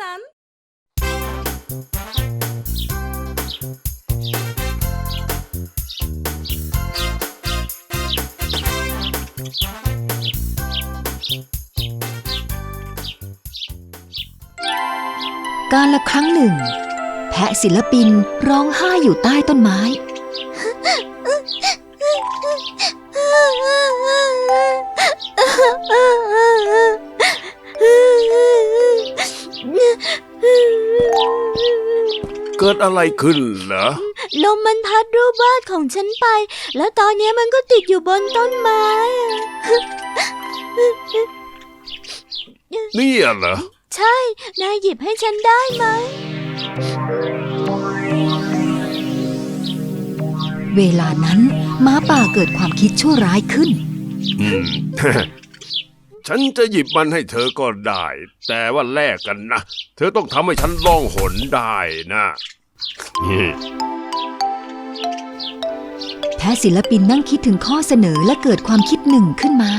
さんการละครั้งหนึ่ง แพะศิลปินร้องไห้อยู่ใต้ต้นไม้ กิดอะไรขึ้นเหรอ ลมมันพัดรูปวาดของฉันไป แล้วตอนนี้มันก็ติดอยู่บนต้นไม้อะเนี่ยเหรอ ใช่ นายหยิบให้ฉันได้ไหม เวลานั้นหม้าป่าเกิดความคิดชั่วร้ายขึ้น อืม ฉันจะหยิบมันให้เธอก็ได้ แต่ว่าแลกกันนะ เธอต้องทำให้ฉันล่องหนได้นะอืม แพะศิลปินนั่งคิดถึงข้อเสนอและเกิดความคิดหนึ่งขึ้นมา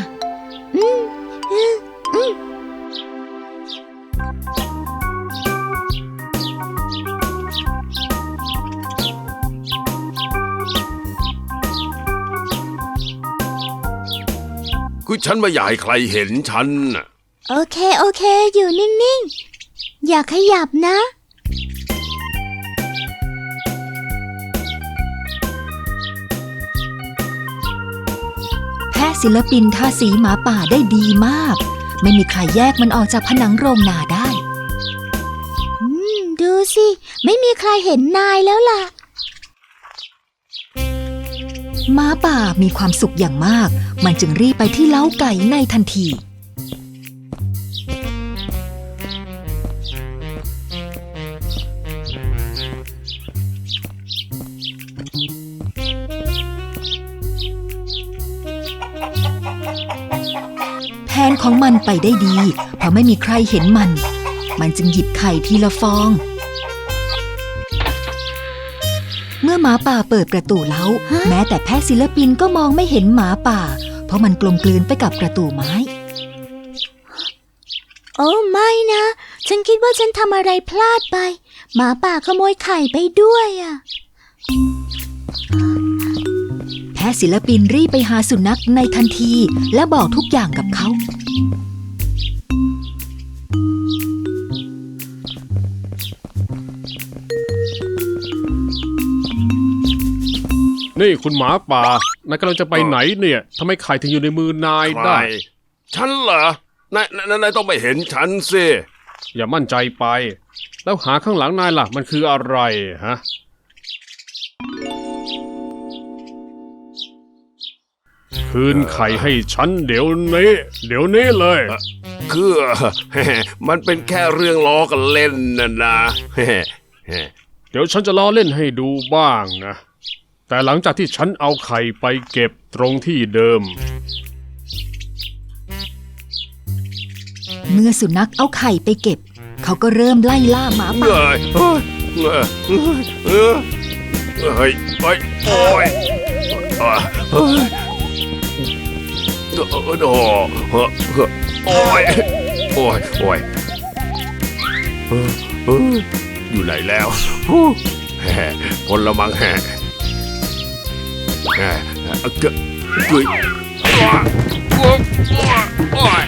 คือฉันไม่อยากให้ใครเห็นฉันน่ะ โอเค โอเค อยู่นิ่ง ๆ อย่าขยับนะ แพะศิลปินทาสีหมาป่าได้ดีมาก ไม่มีใครแยกมันออกจากผนังโรงนาได้ อืม ดูสิ ไม่มีใครเห็นนายแล้วล่ะหม้าป่ามีความสุขอย่างมาก มันจึงรีบไปที่เล้าไก่ในทันที นของมันไปได้ดี เพราะไม่มีใครเห็นมัน มันจึงหยิบไข่ทีละฟอง เมื่อหมาป่าเปิดประตูเล้าฮะแม้แต่แพะศิลปินก็มองไม่เห็นหมาป่า เพราะมันกลมกลืนไปกับประตูไม้ โอ้ไม่นะ ฉันคิดว่าฉันทำอะไรพลาดไป หมาป่าขโมยไข่ไปด้วยอะ แพะศิลปินรีบไปหาสุนัขในทันที และบอกทุกอย่างกับเขา นี่คุณหมาป่านายกำลังจะไปไหนเนี่ยทำไมไข่ถึงอยู่ในมือนายใครได้ฉันเหรอนายนายนายต้องไม่เห็นฉันสิ อย่ามั่นใจไป แล้วหาข้างหลังนายล่ะ มันคืออะไรฮะ คืนไข่ให้ฉันเดี๋ยวนี้ เดี๋ยวนี้เลย คือมันเป็นแค่เรื่องล้อกันเล่นนะนะเดี๋ยวฉันจะล้อเล่นให้ดูบ้างนะ แต่หลังจากที่ฉันเอาไข่ไปเก็บตรงที่เดิม เมื่อสุนัขเอาไข่ไปเก็บ เขาก็เริ่มไล่ล่าหมาเงป่ายเฮ้ยเงยเฮ้ยเฮ้ยเฮ้ยโอ้ยอะเฮ้ย โอ้โหโอ้ยโอ้ยโอ้ยเฮ้ยเฮ้ยอยู่ไหนแล้วฮู้แฮ่พลมังแฮ่แฮ่เกะเกยอ้าวอ้าวอ้าว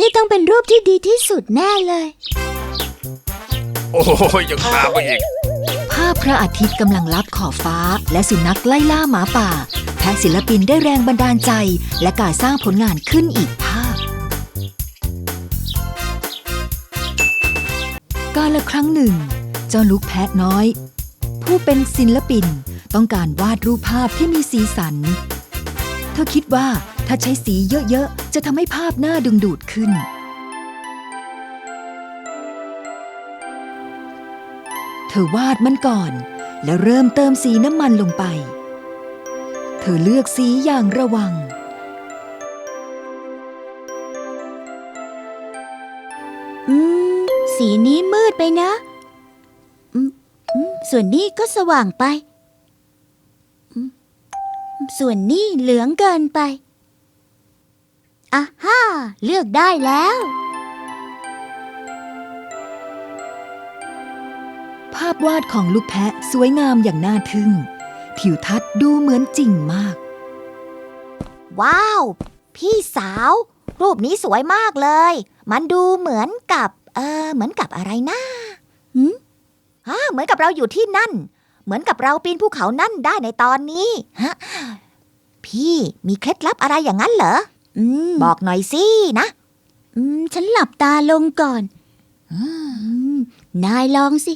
นี่ต้องเป็นรูปที่ดีที่สุดแน่เลย โอ้ยยังตามไปอีกภาพพระอาทิตย์กำลังลับขอบฟ้า และสุนัขไล่ล่าหมาป่า แพะศิลปินได้แรงบันดาลใจ และการสร้างผลงานขึ้นอีกภาพ กาละครั้งหนึ่ง เจ้าลูกแพะน้อย ผู้เป็นศิลปินต้องการวาดรูปภาพที่มีสีสัน เธอคิดว่าถ้าใช้สีเยอะ ๆ จะทำให้ภาพน่าดึงดูดขึ้น ธอวาดมันก่อน แล้วเริ่มเติมสีน้ำมันลงไป เธอเลือกสีอย่างระวัง อืม สีนี้มืดไปนะอืมอืมส่วนนี้ก็สว่างไปอืมส่วนนี้เหลืองเกินไปอะฮ่าเลือกได้แล้วาพวาดของลูกแพะสวยงามอย่างน่าทึ่ง ทิวทัศน์ดูเหมือนจริงมาก ว้าว พี่สาว รูปนี้สวยมากเลย มันดูเหมือนกับ เออเหมือนกับอะไรนะหืมฮะเหมือนกับเราอยู่ที่นั่น เหมือนกับเราปีนภูเขานั่นได้ในตอนนี้ฮะพี่มีเคล็ดลับอะไรอย่างนั้นเหรออืมบอกหน่อยสินะ อืม ฉันหลับตาลงก่อน อืม นายลองสิ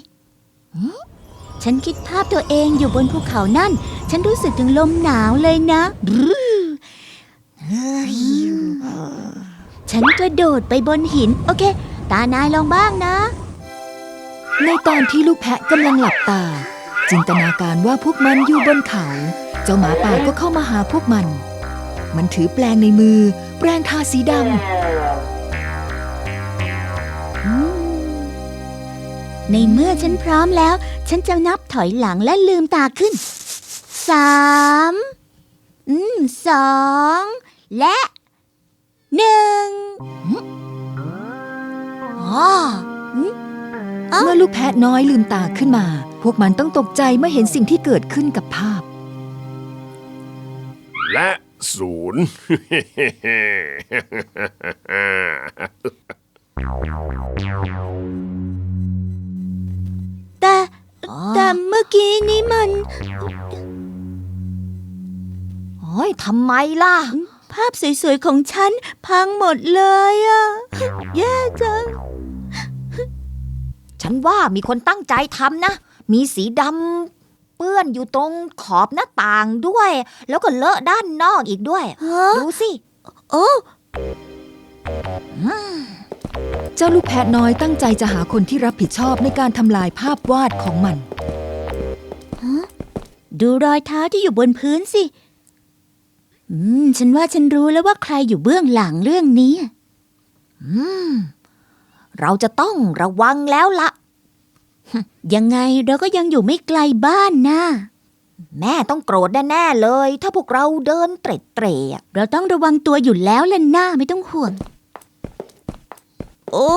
ฉันคิดภาพตัวเองอยู่บนภูเขานั่น ฉันรู้สึกถึงลมหนาวเลยนะบรื้อฉันกระโดดไปบนหิน โอเค ตานายลองบ้างนะ ในตอนที่ลูกแพะกำลังหลับตา จินตนาการว่าพวกมันอยู่บนเขา เจ้าหมาป่าก็เข้ามาหาพวกมัน มันถือแปลงในมือ แปลงทาสีดอื ในเมื่อฉันพร้อมแล้ว ฉันจะนับถอยหลังและลืมตาขึ้นสามอืมสองและหนึ่งอ๋อำเมื่อลูกแพะน้อยลืมตาขึ้นมา พวกมันต้องตกใจเมื่อเห็นสิ่งที่เกิดขึ้นกับภาพ และศูนย์ แต่แต่เมื่อกี้นี้มันโอ้ยทำไมล่ะ ภาพสวยๆของฉันพังหมดเลยอะแย่จัง ฉันว่ามีคนตั้งใจทำนะ มีสีดำเปื้อนอยู่ตรงขอบหน้าต่างด้วย แล้วก็เลอะด้านนอกอีกด้วยฮะดูสิ โอ้ เจ้าลูกแพะน้อยตั้งใจจะหาคนที่รับผิดชอบในการทำลายภาพวาดของมัน ดูรอยเท้าที่อยู่บนพื้นสิ อืม ฉันว่าฉันรู้แล้วว่าใครอยู่เบื้องหลังเรื่องนี้ อืม เราจะต้องระวังแล้วละ ยังไงเราก็ยังอยู่ไม่ไกลบ้านนะ แม่ต้องโกรธแน่ๆเลย ถ้าพวกเราเดินเตร็ดเตร่อะเราต้องระวังตัวอยู่แล้วล่ะหน้าไม่ต้องห่วง โอ้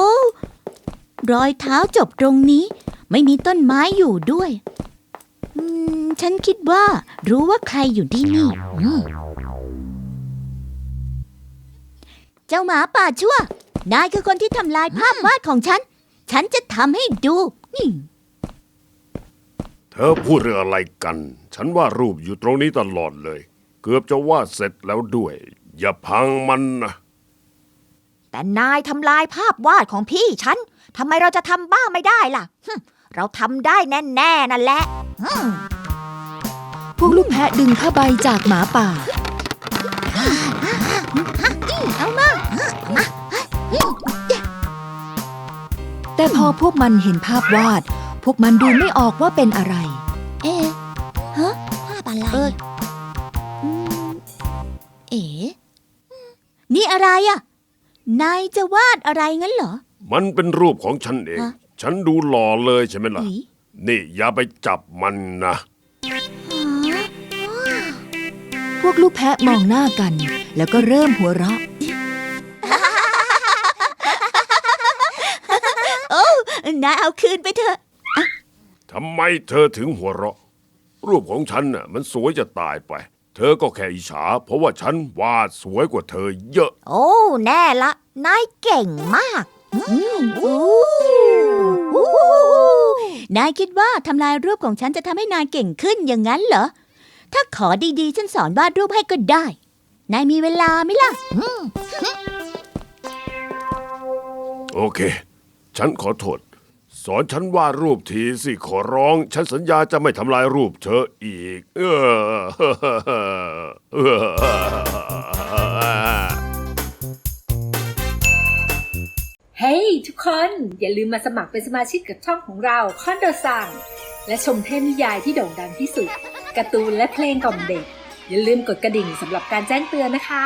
รอยเท้าจบตรงนี้ ไม่มีต้นไม้อยู่ด้วย อืม ฉันคิดว่า รู้ว่าใครอยู่ที่นี่อืมเจ้าหมาป่าชั่ว นายคือคนที่ทำลายภาพวาดของฉัน ฉันจะทำให้ดู นี่ เธอพูดเรื่องอะไรกัน ฉันว่ารูปอยู่ตรงนี้ตลอดเลย เกือบจะวาดเสร็จแล้วด้วย อย่าพังมันนะ แต่นายทำลายภาพวาดของพี่ฉันทำไมเราจะทำบ้างไม่ได้ล่ะฮึ่มเราทำได้แน่ๆนั่นแหละฮึ่มพวกลูกแพะดึงผ้าใบจากหมาป่า เอามาแต่พอพวกมันเห็นภาพวาด พวกมันดูไม่ออกว่าเป็นอะไร เอ๊ะภาพอะไรเอออืมเอ๋นี่อะไรอะ นายจะวาดอะไรงั้นเหรอ มันเป็นรูปของฉันเอง ฮะ ฉันดูหล่อเลยใช่ไหมล่ะ อุ๊ยนี่อย่าไปจับมันนะพวกลูกแพะมองหน้ากัน แล้วก็เริ่มหัวเราะ นายเอาคืนไปเถอะ ทำไมเธอถึงหัวเราะ รูปของฉันน่ะ มันสวยจะตายไป เธอก็แค่อิจฉาเพราะว่าฉันวาดสวยกว่าเธอเยอะ โอ้ แน่ละ นายเก่งมากนายคิดว่าทำลายรูปของฉันจะทำให้นายเก่งขึ้นอย่างนั้นเหรอ ถ้าขอดีๆ ฉันสอนวาดรูปให้ก็ได้ นายมีเวลาไหมล่ะ โอเค ฉันขอโทษ สอนฉันวาดรูปทีสิขอร้อง ฉันสัญญาจะไม่ทำลายรูปเธออีก เออ เฮ้ยทุกคน อย่าลืมมาสมัครเป็นสมาชิกกับช่องของเราคอนโดซังและชมเทพนิยายที่โด่งดังที่สุดการ์ตูนและเพลงกล่อมเด็ก อย่าลืมกดกระดิ่งสำหรับการแจ้งเตือนนะคะ